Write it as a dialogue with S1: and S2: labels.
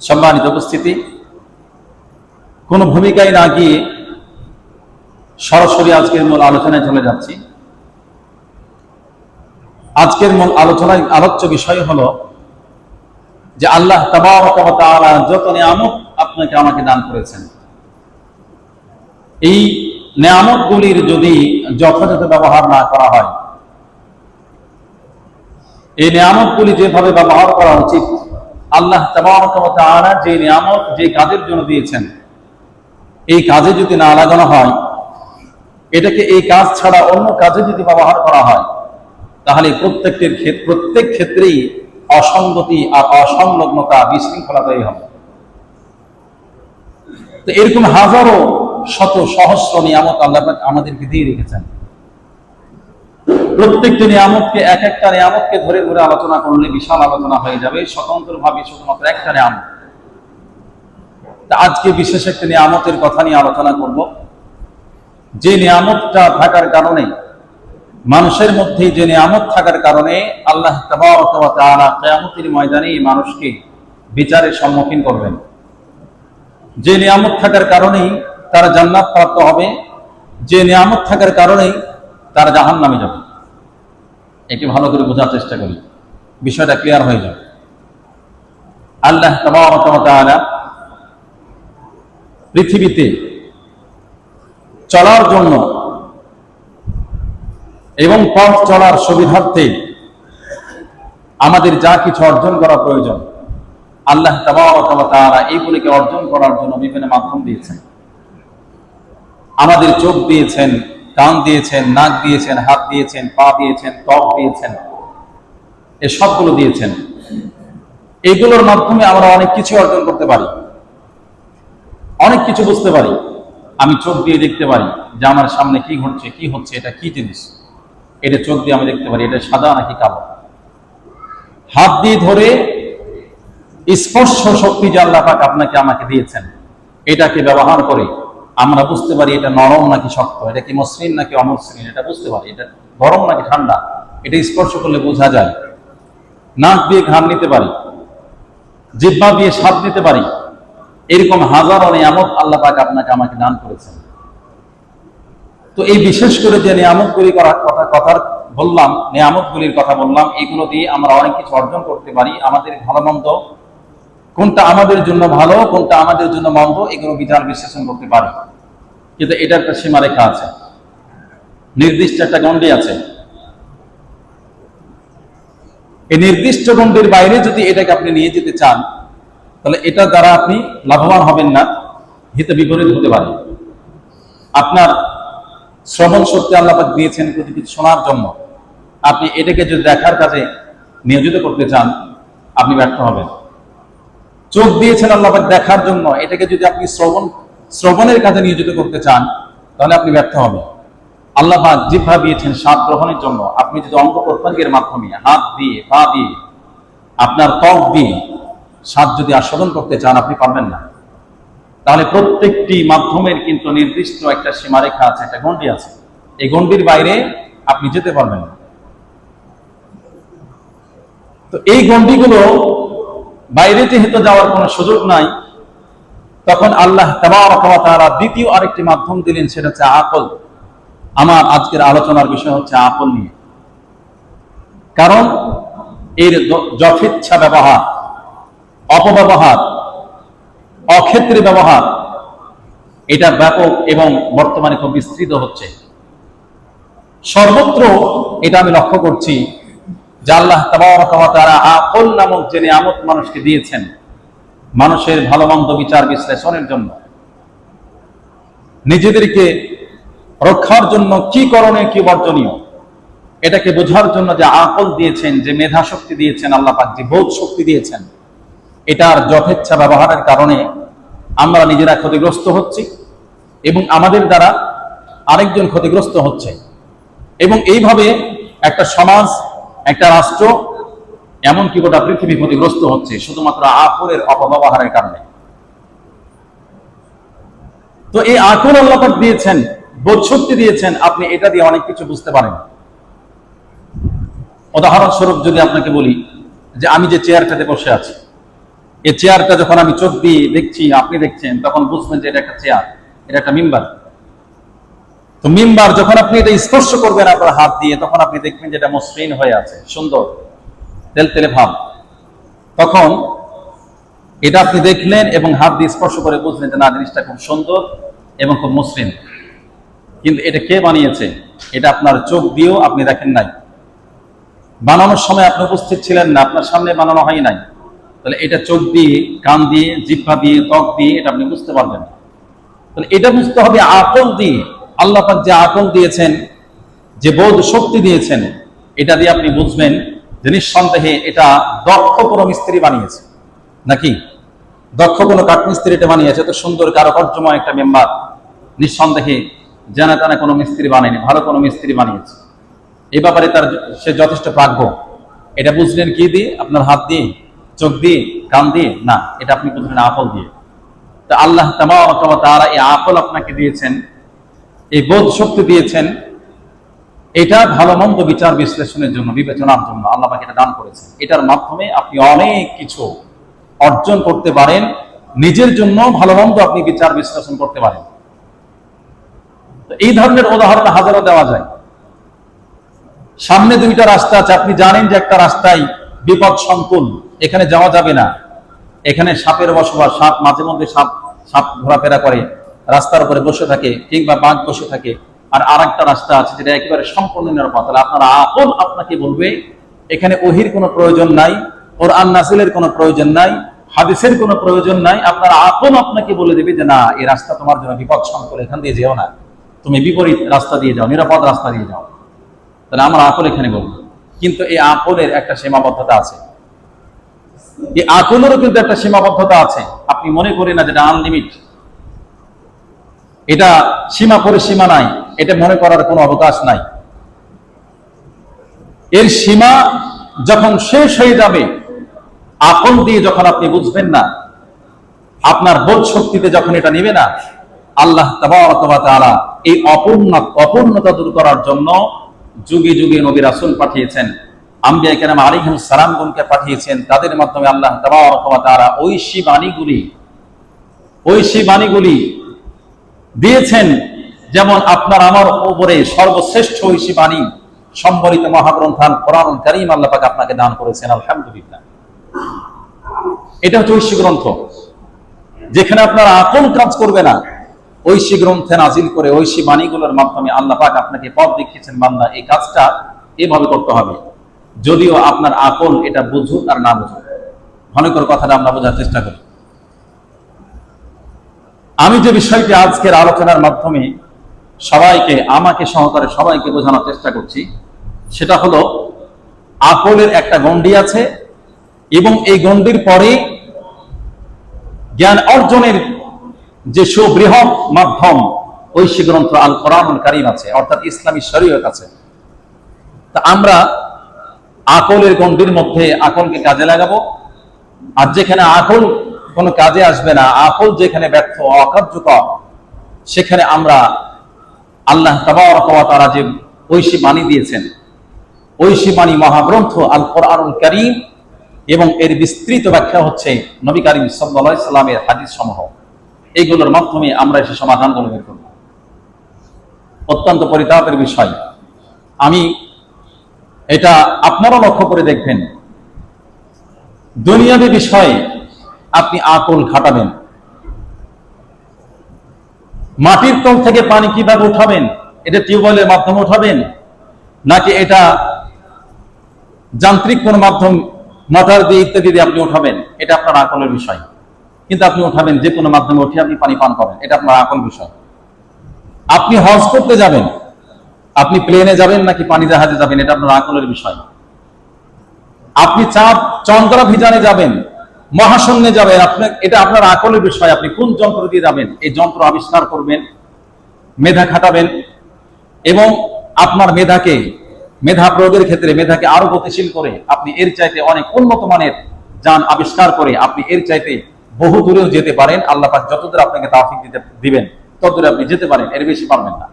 S1: সম্মানিত উপস্থিতি। কোনো ভূমিকায় না গিয়ে সরাসরি আজকের মূল আলোচনায় চলে যাচ্ছি। আজকের মূল আলোচনায় আলোচ্য বিষয় হলো যে আল্লাহ তাবারক যত নিয়ামত আপনাকে আমাকে দান করেছেন। এই নিয়ামতগুলির যদি যথাযথ ব্যবহার না করা হয়, এই নিয়ামতগুলি যেভাবে ব্যবহার করা উচিত আল্লাহ যে নিয়ামত, যে কাজের জন্য দিয়েছেন, এই কাজে যদি না লাগানো হয়, এটাকে এই কাজ ছাড়া অন্য কাজে যদি ব্যবহার করা হয়, তাহলে প্রত্যেকটির ক্ষেত্রে প্রত্যেক ক্ষেত্রেই অসঙ্গতি আর অসংলগ্নতা বিশৃঙ্খলা তৈরি হবে। তো এরকম হাজারো শত সহস্র নিয়ামত আল্লাহ আমাদেরকে দিয়ে রেখেছেন। প্রত্যেকটি নিয়ামতকে, এক একটা নিয়ামতকে ধরে ধরে আলোচনা করলে বিশাল আলোচনা হয়ে যাবে স্বতন্ত্র ভাবে শুধুমাত্র একটা নিয়ামত। আজকে বিশেষ একটি নিয়ামতের কথা নিয়ে আলোচনা করব। যে নিয়ামতটা থাকার কারণে, মানুষের মধ্যে যে নিয়ামত থাকার কারণে আল্লাহ ওয়া ময়দানে মানুষকে বিচারের সম্মুখীন করবেন। যে নিয়ামত থাকার কারণেই তারা জান্নাত প্রাপ্ত হবে, যে নিয়ামত থাকার কারণেই তারা জাহান নামে যাবে। এটি ভালো করে বোঝার চেষ্টা করি। বিষয়টা ক্লিয়ার হয়ে যাবে আল্লাহ পৃথিবীতে চলার জন্য এবং পথ চলার সুবিধার্থে আমাদের যা কিছু অর্জন করা প্রয়োজন, আল্লাহ তারা এইগুলিকে অর্জন করার জন্য বিভিন্ন মাধ্যম দিয়েছেন। আমাদের চোখ দিয়েছেন, কান দিয়েছেন, নাক দিয়েছেন, হাত দিয়েছেন, পা দিয়েছেন, ত্বক দিয়েছেন, এ সবগুলো দিয়েছেন। এগুলোর মাধ্যমে আমরা অনেক কিছু অর্জন করতে পারি। অনেক কিছু বুঝতে পারি। আমি চোখ দিয়ে দেখতে পারি যে আমার সামনে কি ঘটছে, কি হচ্ছে, এটা কি জিনিস? এটা চোখ দিয়ে আমি দেখতে পারি, এটা সাদা নাকি কালো? হাত দিয়ে ধরে স্পর্শ শক্তি যে আল্লাহ পাক আপনাকে আমাকে দিয়েছেন, এটাকে ব্যবহার করে আমরা বুঝতে পারি এটা নরম নাকি শক্ত, এটা কি মসৃণ নাকি অমসৃণ, এটা বুঝতে পারি, এটা গরম নাকি ঠান্ডা, এটা স্পর্শ করলে বোঝা যায়। নাক দিয়ে ঘাম নিতে পারি জিব্বা দিয়ে স্বাদ নিতে পারি, এরকম হাজারো নিয়ামত আল্লাহ পাক আপনাকে আমাকে দান করেছেন। তো এই বিশেষ করে যে নিয়ামতগুলি করার কথা, কথার বললাম, নিয়ামতগুলির কথা বললাম, এগুলো দিয়ে আমরা অনেক কিছু অর্জন করতে পারি, আমাদের ভালো মন্দ কোনটা আমাদের জন্য ভালো, কোনটা আমাদের জন্য মন্দ, এগুলো বিচার বিশ্লেষণ করতে পারি। কিন্তু এটার একটা সীমারেখা আছে। নির্দিষ্ট একটা গণ্ডি আছে। এই নির্দিষ্ট গণ্ডির বাইরে যদি এটাকে আপনি নিয়ে যেতে চান, তাহলে এটা দ্বারা আপনি লাভবান হবেন না, হিতে বিপরীত হতে পারে। আপনার শ্রবণ শক্তি আল্লাপাক দিয়েছেন কিছু শোনার জন্য। আপনি এটাকে যদি দেখার কাজে নিয়োজিত করতে চান, আপনি ব্যর্থ হবেন। চোখ দিয়েছেন আল্লাপাক দেখার জন্য, এটাকে যদি আপনি শ্রবণ, শ্রবণের কাজে নিয়োজিত করতে চান, তাহলে আপনি ব্যর্থ হবেন। আল্লাহ পাক জিভা দিয়েছেন স্বাদ গ্রহণের জন্য। আপনি যদি অঙ্গ প্রত্যঙ্গের মাধ্যমে হাত দিয়ে, পা দিয়ে আপনার ত্বক দিয়ে স্বাদ যদি আস্বাদন করতে চান, আপনি পারবেন না। তাহলে প্রত্যেকটি মাধ্যমের কিন্তু নির্দিষ্ট একটা সীমারেখা আছে, একটা গণ্ডি আছে। এই গণ্ডির বাইরে আপনি যেতে পারবেন না। তো এই গণ্ডিগুলো বাইরে যেহেতু যাওয়ার কোনো সুযোগ নাই, তখন আল্লাহ তারা দ্বিতীয় আরেকটি মাধ্যম দিলেন, সেটা হচ্ছে আকল আমার আজকের আলোচনার বিষয় হচ্ছে আকল নিয়ে। কারণ এর যথেচ্ছা ব্যবহার, অপব্যবহার, অক্ষেত্রে ব্যবহার, এটা ব্যাপক এবং বর্তমানে খুব বিস্তৃত হচ্ছে। সর্বত্র এটা আমি লক্ষ্য করছি নামক যে নিয়ামত মানুষকে দিয়েছেন, মানুষের ভালো মন্দ বিচার বিশ্লেষণের জন্য। নিজেদেরকে রক্ষার জন্য কি করণীয়, কি বর্জনীয়, এটাকে বোঝার জন্য যে আকল দিয়েছেন, যে মেধা শক্তি দিয়েছেন, আল্লাহ পাক যে বোধ শক্তি দিয়েছেন, এটার যথেচ্ছা ব্যবহারের কারণে আমরা নিজেরা ক্ষতিগ্রস্ত হচ্ছি এবং আমাদের দ্বারা আরেকজন ক্ষতিগ্রস্ত হচ্ছে। এবং এইভাবে একটা সমাজ একটা রাষ্ট্র এমনকি গোটা পৃথিবী ক্ষতিগ্রস্ত হচ্ছে শুধুমাত্র আকলের অপব্যবহারের কারণে। তো এই আকল আল্লাপাক দিয়েছেন বোধশক্তি দিয়েছেন, আপনি এটা দিয়ে অনেক কিছু বুঝতে পারেন। উদাহরণস্বরূপ যদি আপনাকে বলি যে আমি যে চেয়ারটাতে বসে আছি, এই চেয়ারটা যখন আমি চোখ দিয়ে দেখছি, আপনি দেখছেন, তখন বুঝবেন যে এটা একটা চেয়ার, এটা একটা মিম্বার। তো মিম্বার, যখন আপনি এটা স্পর্শ করবেন আপনার হাত দিয়ে, তখন আপনি দেখবেন যে এটা মসৃণ হয়ে আছে। সুন্দর। তেল তেলে ভাব। তখন এটা আপনি দেখলেন এবং হাত দিয়ে স্পর্শ করে বুঝলেন যে না, জিনিসটা খুব সুন্দর এবং খুব মসৃণ। কিন্তু এটা কে বানিয়েছে? এটা আপনার চোখ দিয়েও আপনি দেখেন নাই। বানানোর সময় আপনি উপস্থিত ছিলেন না, আপনার সামনে বানানো হয় নাই। তাহলে এটা চোখ দিয়ে, কান দিয়ে, জিহ্বা দিয়ে, ত্বক দিয়ে এটা আপনি বুঝতে পারবেন। তাহলে এটা বুঝতে হবে আকল দিয়ে। আল্লাহ পাক যে আকল দিয়েছেন, যে বোধ শক্তি দিয়েছেন, এটা দিয়ে আপনি বুঝবেন যে নিঃসন্দেহে এটা দক্ষ কোনো মিস্ত্রি বানিয়েছে। নাকি? দক্ষ কোনো কাঠমিস্ত্রি এটা বানিয়েছে তো সুন্দর কারুকার্যময় একটা মেম্বার। নিঃসন্দেহে জানা টানা কোনো মিস্ত্রি বানায়নি, ভালো কোনো মিস্ত্রি বানিয়েছে। এই ব্যাপারে তার সে যথেষ্ট প্রাজ্ঞ। এটা বুঝলেন কি দিয়ে? আপনার হাত দিয়ে, চোখ দিয়ে, কান দিয়ে? না, এটা আপনি বুঝলেন আকল দিয়ে। তা আল্লাহ তামা তারা এই আকল আপনাকে দিয়েছেন এই বোধ শক্তি দিয়েছেন, এটা ভালো মন্দ বিচার বিশ্লেষণের জন্য, বিবেচনার জন্য আল্লাহ এটা দান করেছেন। এটার মাধ্যমে আপনি অনেক কিছু অর্জন করতে পারেন, নিজের জন্য ভালো মন্দ আপনি বিচার বিশ্লেষণ করতে পারেন। এই ধরনের উদাহরণ হাজারো দেওয়া যায়। সামনে দুইটা রাস্তা আছে, আপনি জানেন যে একটা রাস্তায় বিপদ সংকুল, এখানে যাওয়া যাবে না। এখানে সাপের বসবাস, সাপ মাঝে মধ্যে সাপ সাপ ঘোরাফেরা করে। রাস্তার উপরে বসে থাকে কিংবা বাঘ বসে থাকে, আর আর একটা রাস্তা আছে যেটা একেবারে সম্পূর্ণ নিরাপদ। তাহলে আপনার আপন আপনাকে বলবে, এখানে ওহির কোনো প্রয়োজন নাই ওর নাসিলের কোনো প্রয়োজন নাই, হাদিসের কোনো প্রয়োজন নাই, আপনার আপন আপনাকে বলে দেবে যে, না, এই রাস্তা তোমার জন্য বিপদ সংকুল, এখান দিয়ে যেও না। তুমি বিপরীত রাস্তা দিয়ে যাও, নিরাপদ রাস্তা দিয়ে যাও। তাহলে আমার আকল এখানে বলব। কিন্তু এই আকলের একটা সীমাবদ্ধতা আছে। এই আকলেরও কিন্তু একটা সীমাবদ্ধতা আছে। আপনি মনে করেন না যেটা আনলিমিট এটা সীমা পরিসীমা নাই, এটা মনে করার কোনো অবকাশ নাই। এর সীমা যখন শেষ হয়ে যাবে, আকল দিয়ে যখন আপনি বুঝবেন না, আপনার বোধ শক্তিতে যখন এটা নিবে না, আল্লাহ তাআলা এই অপূর্ণ, অপূর্ণতা দূর করার জন্য যুগে যুগে নবী রাসূল পাঠিয়েছেন, আম্বিয়া কেরাম আলাইহিস সালামগণকে পাঠিয়েছেন, তাদের মাধ্যমে আল্লাহ তাআলা ঐশী বাণীগুলি ঐশী বাণীগুলি দিয়েছেন, যেমন আপনার আমার উপরে সর্বশ্রেষ্ঠ ঐশী বাণী, সম্বলিত মহাগ্রন্থ আল কোরআন কারীম আপনাকে দান করেছেন, আলহামদুলিল্লাহ। এটা হচ্ছে ঐশী গ্রন্থ। যেখানে আপনার আপন কাজ করবে না। ঐশী গ্রন্থে নাজিল করে ঐশী বাণীগুলোর মাধ্যমে আল্লাহ পাক আপনাকে পথ দেখিয়েছেন, বান্দা, এই কাজটা এভাবে করতে হবে। যদিও আপনার আকল এটা বুঝুক আর না বুঝুক। মনে কথাটা আমরা বোঝার চেষ্টা করি। আমি যে বিষয়টি আজকের আলোচনার মাধ্যমে সবাইকে, আমাকে সহকারে সবাইকে বোঝানোর চেষ্টা করছি, সেটা হলো আকলের একটা গণ্ডি আছে এবং এই গণ্ডির পরে জ্ঞান অর্জনের যে সুবৃহৎ মাধ্যম ঐশী গ্রন্থ আল কোরআনুল কারিম আছে, অর্থাৎ ইসলামী শরীয়ত আছে। তা আমরা আকলের গণ্ডির মধ্যে আকলকে কাজে লাগাবো, আর যেখানে আকল কোনো কাজে আসবে না। আকল যেখানে ব্যর্থ, অকার্যকর, সেখানে আমরা আল্লাহ তারা যে ঐশী বাণী দিয়েছেন, ঐশী বাণী মহাগ্রন্থ আল কোরআনুল করিম এবং এর বিস্তৃত ব্যাখ্যা হচ্ছে নবী করিম সাল্লা সাল্লামের হাদিস সমূহ এইগুলোর মাধ্যমে আমরা সে সমাধানগুলো বের করব। অত্যন্ত পরিতাপের বিষয়। আমি এটা আপনারা লক্ষ্য করে দেখবেন। দুনিয়াবী বিষয়ে আপনি আকল খাটাবেন মাটির তল থেকে পানি কীভাবে উঠাবেন? এটা টিউবওয়েলের মাধ্যমে উঠাবেন? নাকি এটা যান্ত্রিক কোন মাধ্যম মোটর দিয়ে ইত্যাদি দিয়ে আপনি উঠাবেন? এটা আপনার আকলের বিষয়। কিন্তু আপনি উঠাবেন, যে কোনো মাধ্যমে উঠে আপনি পানি পান করেন। এটা আপনার আকল বিষয়। আপনি হজ করতে যাবেন। আপনি প্লেনে যাবেন নাকি পানি জাহাজে যাবেন? এটা আপনার আকলের বিষয়। আপনি চাঁদ, চন্দ্রাভিযানে যাবেন। মহাশূন্যে যাবেন আপনার, এটা আপনার আকলের বিষয়। আপনি কোন যন্ত্র দিয়ে যাবেন? এই যন্ত্র আবিষ্কার করবেন, মেধা খাটাবেন এবং আপনার মেধাকে, মেধা প্রয়োগের ক্ষেত্রে মেধাকে আরও গতিশীল করে আপনি এর চাইতে অনেক উন্নত মানের যান আবিষ্কার করে আপনি এর চাইতে বহু দূরেও যেতে পারেন। আল্লাহ যতদূর আপনাকে তাফিক দিতে, দিবেন, ততদূরে আপনি যেতে পারেন। এর বেশি পারবেন না।